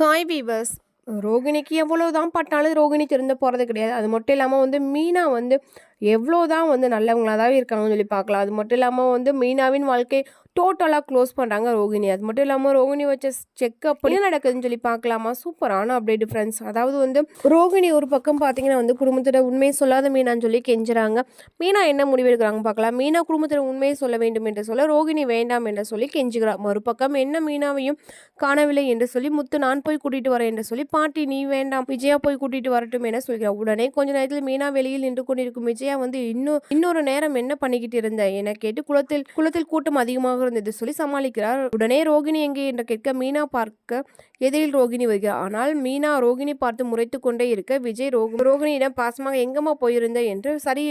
Hi viewers ரோகிணிக்கு எவ்வளோ தான் பட்டாலும் ரோகிணி திறந்து போகிறது கிடையாது. அது மட்டும் இல்லாமல் வந்து மீனா வந்து எவ்வளோ தான் வந்து நல்லவங்களாக இருக்காங்கன்னு சொல்லி பார்க்கலாம். அது மட்டும் இல்லாமல் வந்து மீனாவின் வாழ்க்கை டோட்டலாக க்ளோஸ் பண்ணுறாங்க ரோகிணி. அது மட்டும் இல்லாமல் ரோகிணி வச்ச செக்அப் என்ன நடக்குதுன்னு சொல்லி பார்க்கலாமா? சூப்பரான அப்டேட் ஃப்ரெண்ட்ஸ் அதாவது வந்து ரோகிணி ஒரு பக்கம் பார்த்தீங்கன்னா வந்து குடும்பத்தோட உண்மையை சொல்லாத மீனான்னு சொல்லி கெஞ்சுறாங்க. மீனா என்ன முடிவு எடுக்கிறாங்க பார்க்கலாம். மீனா குடும்பத்தோட உண்மையை சொல்ல வேண்டும் என்று சொல்ல ரோகிணி வேண்டாம் என்று சொல்லி கெஞ்சுகிறார் மறுபக்கம் என்ன மீனாவையும் காணவில்லை என்று சொல்லி முத்து நான் போய் கூட்டிட்டு வரேன் என்று சொல்லி பாட்டி நீ வேண்டாம். விஜயா போய் கூட்டிட்டு வரட்டும் என சொல்கிறார். உடனே கொஞ்ச நேரத்தில் மீனா வெளியில் நின்று கொண்டிருக்கும் விஜய் வந்து இன்னும் இன்னொரு நேரம் என்ன பண்ணிக்கிட்டு இருந்த? என கேட்டு குளத்தில் குளத்தில் கூட்டம் அதிகமாக இருந்தது. சொல்லி சமாளிக்கிறார். உடனே ரோகிணி எங்கே என்று கேட்க மீனா பார்க்க எதிரில் ரோகிணி வருகிறார். ஆனால் மீனா ரோகிணி பார்த்து முறைத்து கொண்டே இருக்க விஜய் ரோக ரோகிணியிடம் பாசமாக எங்கம்மா போயிருந்த? என்று சரி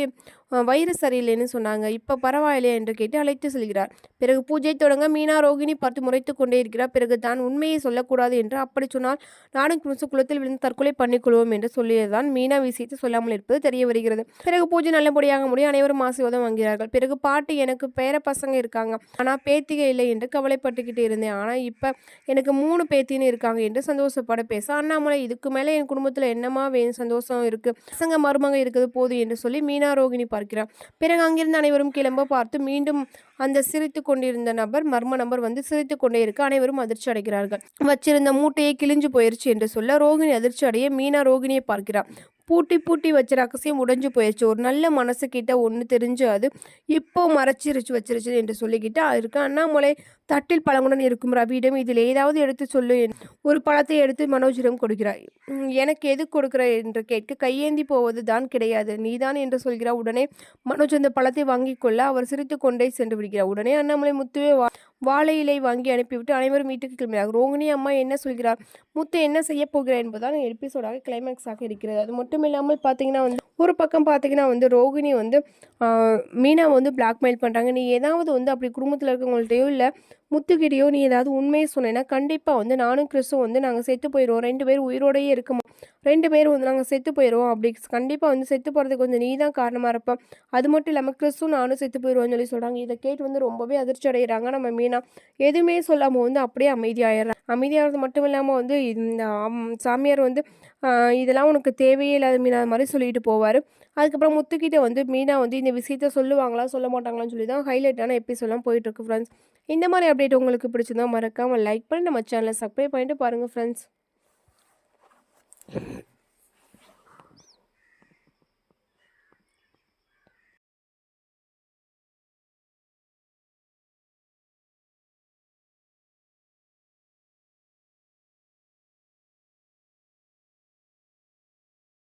வயிறு சரியில்லைன்னு சொன்னாங்க. இப்போ பரவாயில்லையா என்று கேட்டு அழைத்து செல்கிறார். பிறகு பூஜை தொடங்க மீனா ரோகிணி பார்த்து முறைத்து கொண்டே இருக்கிறார். பிறகு தான் உண்மையை சொல்லக்கூடாது என்று அப்படி சொன்னால் நானும் குளிச்சு குளத்தில் விழுந்து தற்கொலை பண்ணிக்கொள்வோம் என்று சொல்லியதுதான் மீனா விஷயத்தை சொல்லாமல் இருப்பது தெரிய வருகிறது. பிறகு பூஜை நல்லபடியாக முடியும் அனைவரும் ஆசீர்வாதம் வாங்கிறார்கள் பிறகு பாட்டி எனக்கு பேர பசங்க இருக்காங்க. ஆனால் பேத்திக இல்லை என்று கவலைப்பட்டுக்கிட்டு இருந்தேன். ஆனால் இப்போ எனக்கு மூணு பேத்தின்னு இருக்காங்க என்று சந்தோஷப்பட பேச அண்ணாமலை இதுக்கு மேலே என் குடும்பத்தில் என்னமா வேணும் சந்தோஷம் இருக்குது பசங்க மருமக இருக்குது போது என்று சொல்லி மீனா ரோகிணி பார்க்கிறார். பிறகு அங்கிருந்து அனைவரும் கிளம்ப பார்த்து மீண்டும் அந்த சிரித்து கொண்டிருந்த நபர் மர்ம நபர் வந்து சிரித்து கொண்டே இருக்க அனைவரும் அதிர்ச்சி அடைகிறார்கள். வச்சிருந்த மூட்டையை கிழிஞ்சு போயிருச்சு என்று சொல்ல ரோகிணி அதிர்ச்சி அடைய மீனா ரோகிணியை பார்க்கிறார். பூட்டி பூட்டி வச்ச ரகசியம் உடைஞ்சு போயிடுச்சு ஒரு நல்ல மனசு கிட்ட ஒன்று தெரிஞ்சு அது இப்போ மறைச்சிருச்சு வச்சிருச்சு என்று சொல்லிக்கிட்டு இருக்கு அண்ணாமலை தட்டில் பழங்குடன் இருக்கும் ரவியிடம் இதில் ஏதாவது எடுத்து சொல்லு ஒரு பழத்தை எடுத்து மனோஜிடம் கொடுக்கிறாய். எனக்கு எது கொடுக்கிற என்று கேட்க கையேந்தி போவது தான் கிடையாது. நீதான் என்று சொல்கிறார் உடனே மனோஜ் அந்த பழத்தை வாங்கிக் கொள்ள அவர் சிரித்து கொண்டே சென்று விடுகிறார். உடனே அண்ணாமலை முத்துவே வா வாழை இலை வாங்கி அனுப்பிவிட்டு அனைவரும் வீட்டுக்கு கிளம்பினார் ரோகிணி அம்மா என்ன சொல்கிறார் முத்து என்ன செய்ய போகிறார் என்பதுதான் எபிசோடாக கிளைமேக்ஸாக இருக்கிறது. அது மட்டும் இல்லாமல் பார்த்தீங்கன்னா வந்து ஒரு பக்கம் பார்த்தீங்கன்னா வந்து ரோகிணி வந்து ஆஹ், மீனா வந்து பிளாக்மெயில் பண்ணுறாங்க நீ ஏதாவது வந்து அப்படி குடும்பத்தில் இருக்கவங்கள்ட்டையோ இல்லை முத்துக்கிட்டேயோ நீ ஏதாவது உண்மையை சொன்னேன்னா கண்டிப்பாக வந்து நானும் கிறிஸும் வந்து நாங்கள் செத்து போயிடுவோம் ரெண்டு பேரும் உயிரோடையே இருக்குமா? ரெண்டு பேரும் வந்து நாங்கள் செத்து போயிடுவோம் அப்படி கண்டிப்பாக வந்து செத்து போகிறதுக்கு வந்து நீ தான் காரணமாக இருப்போம் அது மட்டும் இல்லாமல் கிறிஸ்தும் நானும் செத்து போயிடுவோம்னு சொல்லி சொல்கிறாங்க இதை கேட்டு வந்து ரொம்பவே அதிர்ச்சி அடைகிறாங்க நம்ம மீனா. எதுவுமே சொல்லாமல் வந்து அப்படியே அமைதியாயிடுறாங்க அமைதியாகிறது மட்டும் இல்லாமல் வந்து இந்த சாமியார் வந்து இதெல்லாம் உனக்கு தேவையே இல்லாத மீனா அது மாதிரி சொல்லிட்டு போவார். அதுக்கப்புறம் முத்துக்கிட்ட வந்து மீனா வந்து இந்த விஷயத்த சொல்லுவாங்களா சொல்ல மாட்டாங்களான்னு சொல்லி தான் ஹைலைட்டான எபிசோட்லாம் போயிட்டுருக்கு ஃப்ரெண்ட்ஸ் இந்த மாதிரி அப்டேட் உங்களுக்கு பிடிச்சிருந்தா மறக்காமல் லைக் பண்ணி நம்ம சேனலை சப்ஸ்கிரைப் பண்ணிட்டு பாருங்கள் ஃப்ரெண்ட்ஸ்